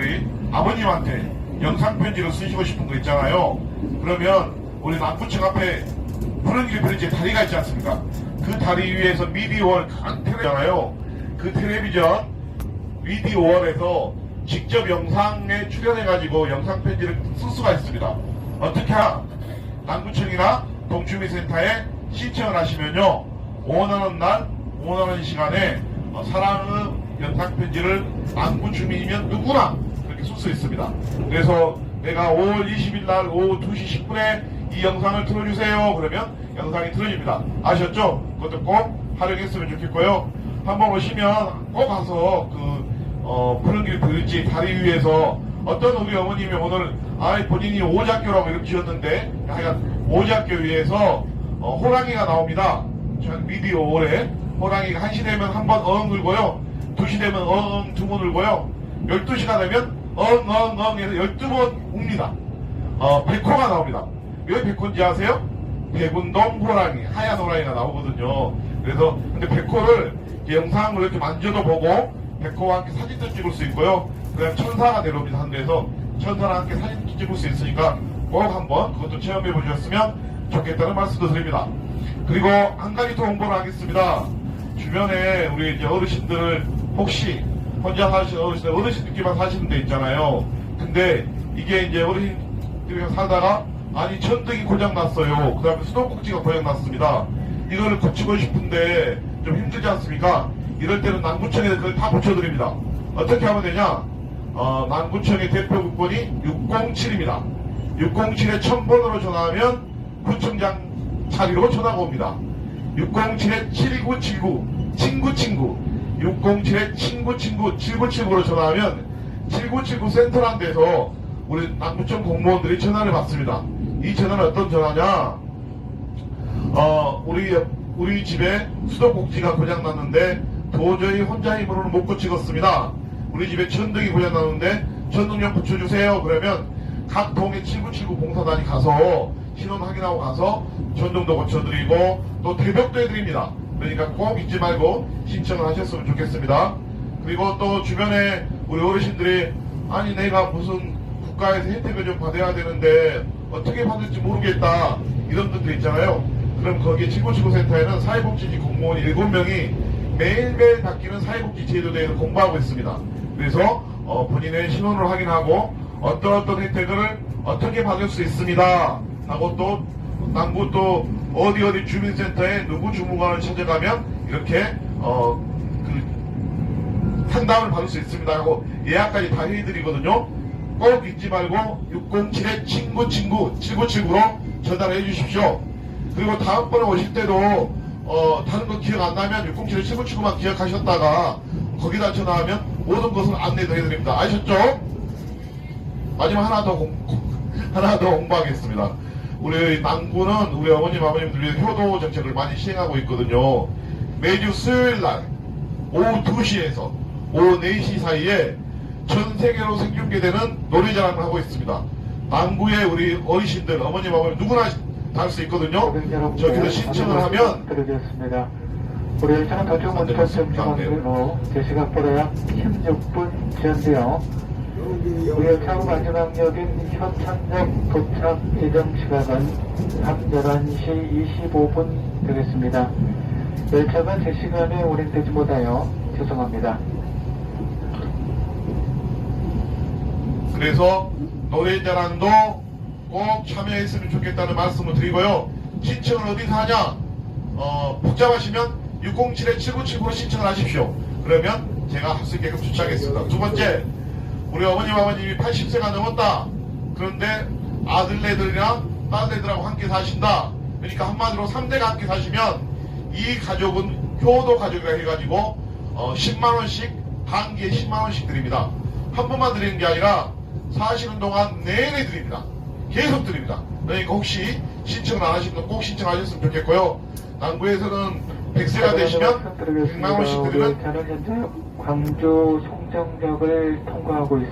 우리 아버님한테 영상 편지를 쓰시고 싶은 거 있잖아요. 그러면 우리 남부청 앞에 푸른 길 브릿지 다리가 있지 않습니까? 그 다리 위에서 미디어월 간 텔레잖아요. 그 텔레비전 미디어월에서 직접 영상에 출연해가지고 영상 편지를 쓸 수가 있습니다. 어떻게 하? 남구청이나 동주민센터에 신청을 하시면요. 원하는 날, 원하는 시간에 어, 사랑의 영상 편지를 남구 주민이면 누구나 쓸수 있습니다. 그래서 내가 5월 20일 날 오후 2시 10분에 이 영상을 틀어주세요. 그러면 영상이 틀어집니다. 아셨죠? 그것도 꼭 활용했으면 좋겠고요. 한번 오시면 꼭 가서 그 어, 푸른 길 브릿지 다리 위에서 어떤 우리 어머님이 오늘 아 본인이 오작교라고 이렇게 지었는데 하여간 오작교 위에서 어, 호랑이가 나옵니다. 전 미디어 올해 호랑이가 1시 되면 한 번 어흥 울고요. 2시 되면 어흥 두번 울고요. 12시가 되면 해서 12번 웁니다. 어, 백호가 나옵니다. 왜 백호인지 아세요? 백운동 호랑이, 하얀 호랑이가 나오거든요. 그래서, 근데 백호를 영상으로 이렇게 만져도 보고, 백호와 함께 사진도 찍을 수 있고요. 그다음 천사가 내려옵니다. 한 데서 천사랑 함께 사진도 찍을 수 있으니까 꼭 한번 그것도 체험해 보셨으면 좋겠다는 말씀도 드립니다. 그리고 한 가지 더 홍보를 하겠습니다. 주변에 우리 어르신들 혹시 혼자 사시는 어르신들, 어르신들끼리만 사시는 데 있잖아요. 근데 이게 이제 어르신들이 살다가 아니 천등이 고장 났어요. 그 다음에 수도꼭지가 고장 났습니다. 이거를 고치고 싶은데 좀 힘들지 않습니까? 이럴 때는 남구청에서 그걸 다 고쳐드립니다. 어떻게 하면 되냐? 어, 남구청의 대표 국번이 607입니다. 607에 1000번으로 전화하면 구청장 자리로 전화가 옵니다. 607에 7979 친구 친구 607에 친구 친구 7979로 전화하면 7979 센터란 데서 우리 남부청 공무원들이 전화를 받습니다. 이 전화는 어떤 전화냐? 어, 우리 우리 집에 수도꼭지가 고장 났는데 도저히 혼자 힘으로는 못 고치겠습니다. 우리 집에 천등이 고장 났는데 천등 좀 붙여주세요. 그러면 각 동에 7979 봉사단이 가서 신원 확인하고 가서 전등도 고쳐드리고 또 대벽도 해드립니다. 그러니까 꼭 잊지 말고 신청을 하셨으면 좋겠습니다. 그리고 또 주변에 우리 어르신들이 아니 내가 무슨 국가에서 혜택을 좀 받아야 되는데 어떻게 받을지 모르겠다 이런 분들 있잖아요. 그럼 거기 7979센터에는 사회복지직 공무원 7명이 매일매일 바뀌는 사회복지 제도에 대해서 공부하고 있습니다. 그래서 어, 본인의 신원을 확인하고 어떤 어떤 혜택을 어떻게 받을 수 있습니다. 하고 또 남구 또 어디 어디 주민센터에 누구 주무관을 찾아가면 이렇게 어, 그 상담을 받을 수 있습니다 하고 예약까지 다 해드리거든요. 꼭 잊지 말고 607의 친구 친구 7979로 전화를 해주십시오. 그리고 다음번에 오실 때도 어, 다른 거 기억 안 나면 607의 친구 친구만 기억하셨다가 거기다 전화하면 모든 것을 안내도 해드립니다. 아셨죠? 마지막 하나 더 공, 하나 더 홍보하겠습니다. 우리 남구는 우리 어머님 아버님들 위해 효도 정책을 많이 시행하고 있거든요. 매주 수요일 날 오후 2시에서 오후 4시 사이에 전 세계로 생중계되는 노래자랑을 하고 있습니다. 남구의 우리 어르신들, 어머님, 아버님 누구나 다 할 수 있거든요. 저기서 신청을 하면 드리겠습니다. 우리 일차는 도중 운전점 중앙길로 제 시각보다 약 16분 지연되어 우리 열차후 마지막역인 현창역 도착 예정 시각은 밤 11시 25분 되겠습니다. 열차가 제 시간에 운행되지 못하여 죄송합니다. 그래서 노래자랑도 꼭 참여했으면 좋겠다는 말씀을 드리고요. 신청을 어디서 하냐? 어, 복잡하시면 607에 7979로 신청을 하십시오. 그러면 제가 있게끔 조치하겠습니다. 두 번째, 우리 어머님 아버님이 80세가 넘었다. 그런데 아들네들이랑 딸네들하고 함께 사신다. 그러니까 한마디로 3대가 함께 사시면 이 가족은 효도 가족이라 해가지고 어, 10만원씩 단기에 10만원씩 드립니다. 한 번만 드리는 게 아니라 사시는 동안 내내 드립니다. 계속 드립니다. 그러니까 혹시 신청을 안분꼭 신청하셨으면 좋겠고요. 남구에서는 100세가 되시면 100만 원씩 우리 드리면 열차는 현재 광주 송정역을 통과하고 있습니다.